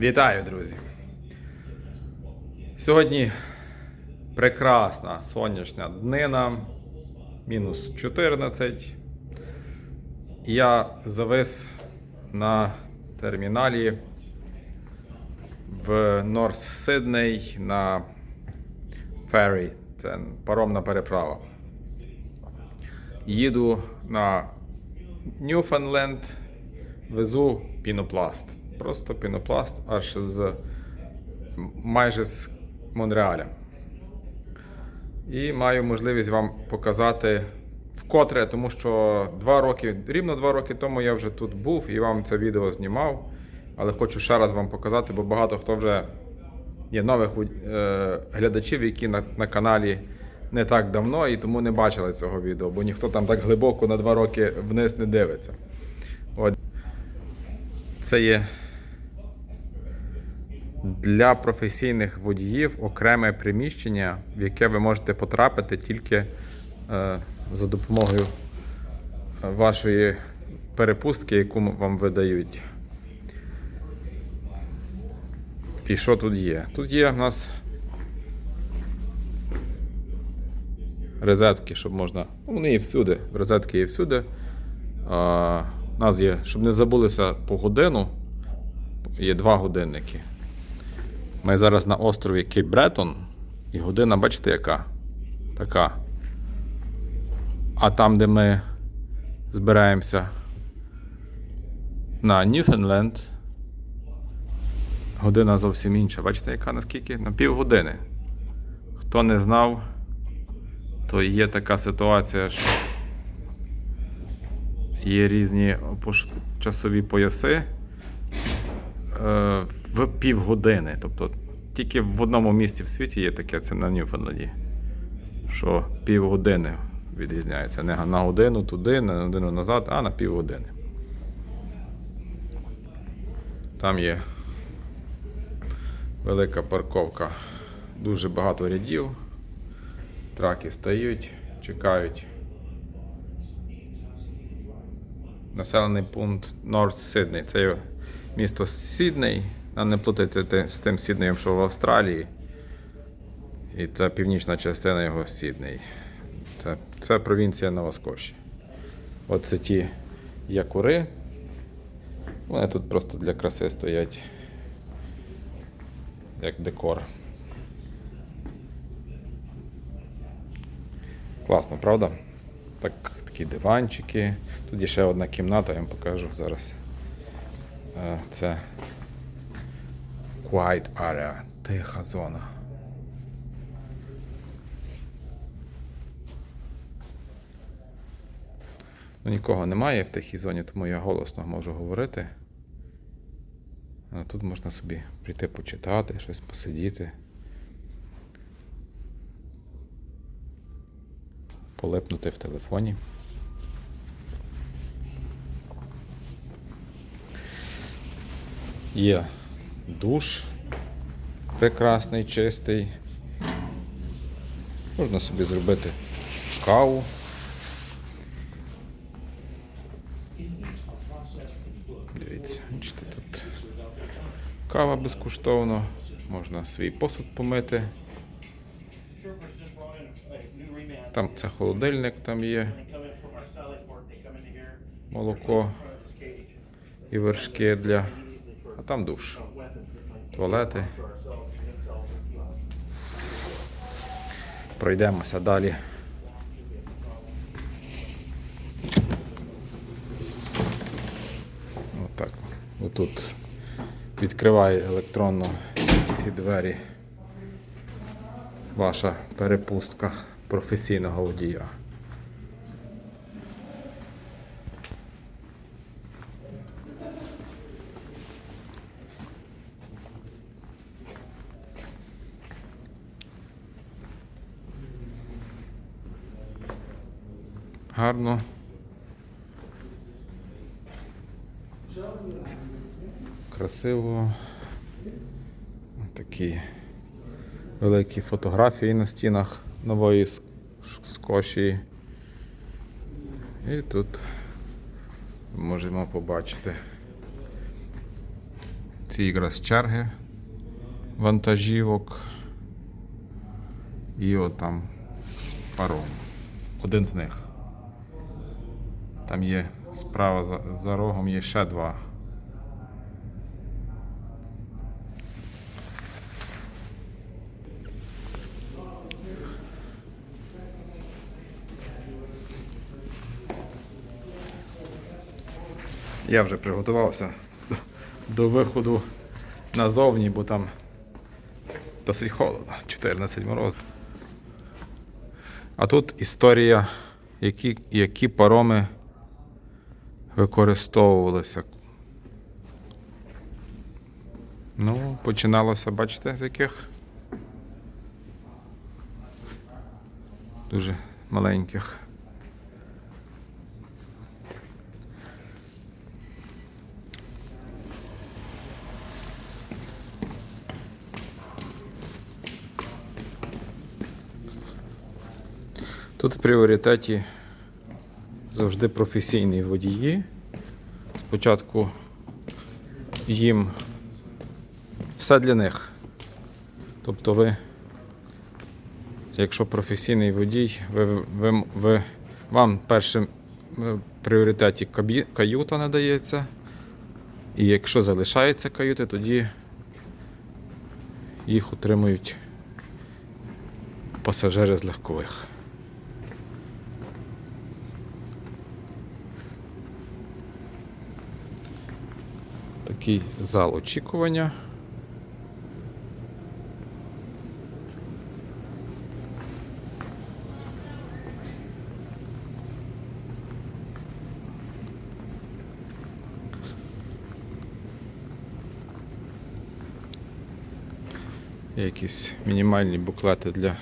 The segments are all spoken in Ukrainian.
Вітаю, друзі! Сьогодні прекрасна сонячна днина, мінус 14. Я завис на терміналі в Норс Сидней на феррі. Це паромна переправа. Їду на Ньюфенленд, везу пінопласт. Просто пінопласт аж з майже з Монреаля. І маю можливість вам показати вкотре, тому що два роки, рівно два роки тому я вже тут був і вам це відео знімав. Але хочу ще раз вам показати, бо багато хто вже є нових е, глядачів, які на, на каналі не так давно і тому не бачили цього відео, бо ніхто там так глибоко на два роки вниз не дивиться. От. Це є для професійних водіїв окреме приміщення, в яке ви можете потрапити тільки е, за допомогою вашої перепустки, яку вам видають. І що тут є? Тут є в нас розетки, щоб можна. Ну, вони є всюди. Розетки є всюди. А, у нас є, щоб не забулися по годину, є два годинники. Ми зараз на острові Кейп Бретон, і година, бачите, яка? Така. А там, де ми збираємося на Ньюфенленд, година зовсім інша. Бачите, яка наскільки? На півгодини. Хто не знав, то є така ситуація, що є різні часові пояси е, в півгодини. Тобто тільки в одному місці в світі є таке, це на Ньюфенленді, що півгодини відрізняється. Не на годину туди, не на годину назад, а на півгодини. Там є велика парковка, дуже багато рядів. Траки стають, чекають. Населений пункт Норth Сидней. Це місто Сідней. А не плутайте те- з тим Сіднеєм, що в Австралії. І це північна частина його Сідней. Це, це провінція Нова Скоші. От це ті якури. Вони тут просто для краси стоять. Як декор. Класно, правда? Так, такі диванчики. Тут ще одна кімната, я вам покажу зараз. Е, Це Quiet Area, тиха зона. Ну, нікого немає в тихій зоні, тому я голосно можу говорити. А тут можна собі прийти почитати, щось посидіти. Полипнути в телефоні. Є душ прекрасний, чистий. Можна собі зробити каву. Дивіться, тут кава безкоштовно, можна свій посуд помити. Там це холодильник, там є молоко і вершки для. А там душ. Туалети. Пройдемося далі. Отак. Отут відкриває електронно ці двері ваша перепустка професійного водія. Гарно. Красиво. Такі великі фотографії на стінах нової С- Скошії. І тут можемо побачити ці якраз черги вантажівок. І от там паром. Один з них. Там є справа за, за рогом є ще два. Я вже приготувався до, виходу назовні, бо там досить холодно, 14 мороз. А тут історія, які, які пароми використовувалися. Ну, починалося, бачите, з яких? Дуже маленьких. Тут в пріоритеті завжди професійні водії. Спочатку їм все для них. Тобто ви, якщо професійний водій, ви, ви, ви, вам першим в пріоритеті кабі- каюта надається. І якщо залишаються каюти, тоді їх отримують пасажири з легкових. Такий зал очікування. Якісь мінімальні буклети для,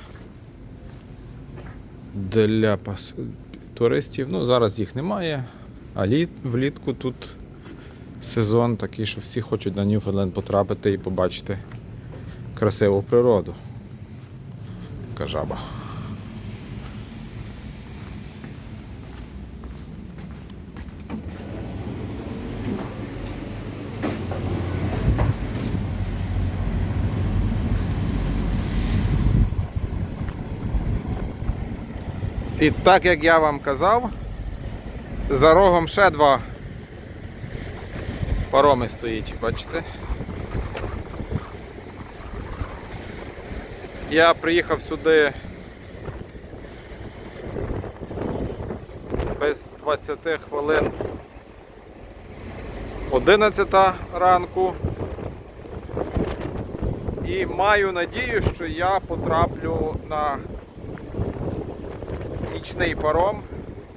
для туристів. Ну, зараз їх немає, а літ... влітку тут сезон такий, що всі хочуть на Ньюфаундленд потрапити і побачити красиву природу. Така жаба. І так як я вам казав, за рогом ще два пароми стоїть, бачите? Я приїхав сюди без 20 хвилин 11 ранку. І маю надію, що я потраплю на нічний паром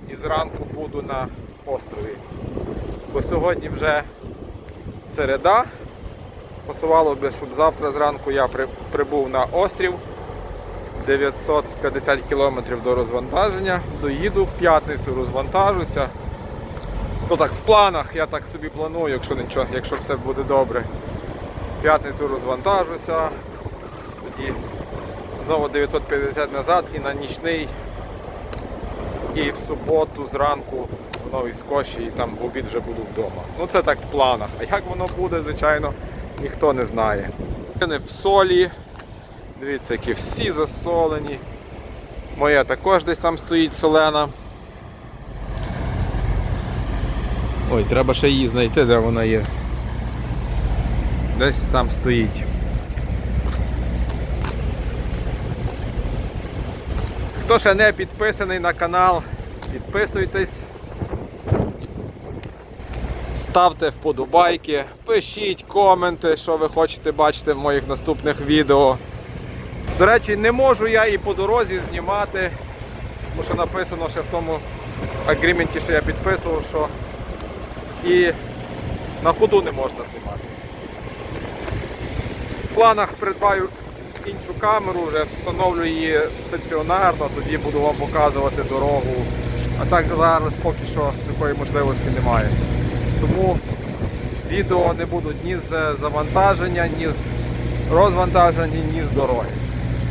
і зранку буду на острові. Бо сьогодні вже середа. Посувало би, щоб завтра зранку я прибув на острів. 950 кілометрів до розвантаження. Доїду в п'ятницю, розвантажуся. Ну так, в планах я так собі планую, якщо нічого, якщо все буде добре. В п'ятницю розвантажуся. Тоді знову 950 назад і на нічний. І в суботу зранку в Новій Скоші і там в обід вже буду вдома. Ну це так в планах. А як воно буде, звичайно, ніхто не знає. Не в солі. Дивіться, які всі засолені. Моя також десь там стоїть солена. Ой, треба ще її знайти, де вона є. Десь там стоїть. Хто ще не підписаний на канал, підписуйтесь. Ставте вподобайки, пишіть коменти, що ви хочете бачити в моїх наступних відео. До речі, не можу я і по дорозі знімати, тому що написано ще в тому агріменті, що я підписував, що і на ходу не можна знімати. В планах придбаю іншу камеру, вже встановлю її стаціонарно, тоді буду вам показувати дорогу. А так зараз поки що такої можливості немає. Тому відео не будуть ні з завантаження, ні з розвантаження, ні з дороги.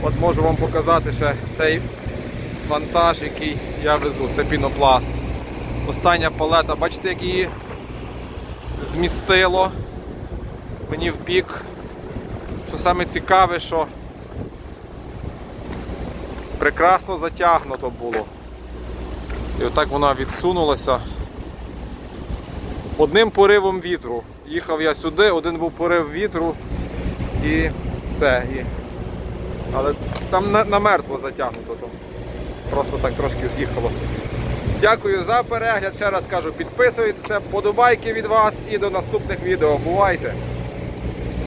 От можу вам показати ще цей вантаж, який я везу. Це пінопласт. Остання палета, бачите, як її змістило. мені в бік. Що саме цікаве, що прекрасно затягнуто було. І отак вона відсунулася. Одним поривом вітру. Їхав я сюди, один був порив вітру і все. І... Але там на, намертво затягнуто. Там. Просто так трошки з'їхало. Дякую за перегляд. Ще раз кажу, підписуйтеся, подобайки від вас і до наступних відео. Бувайте!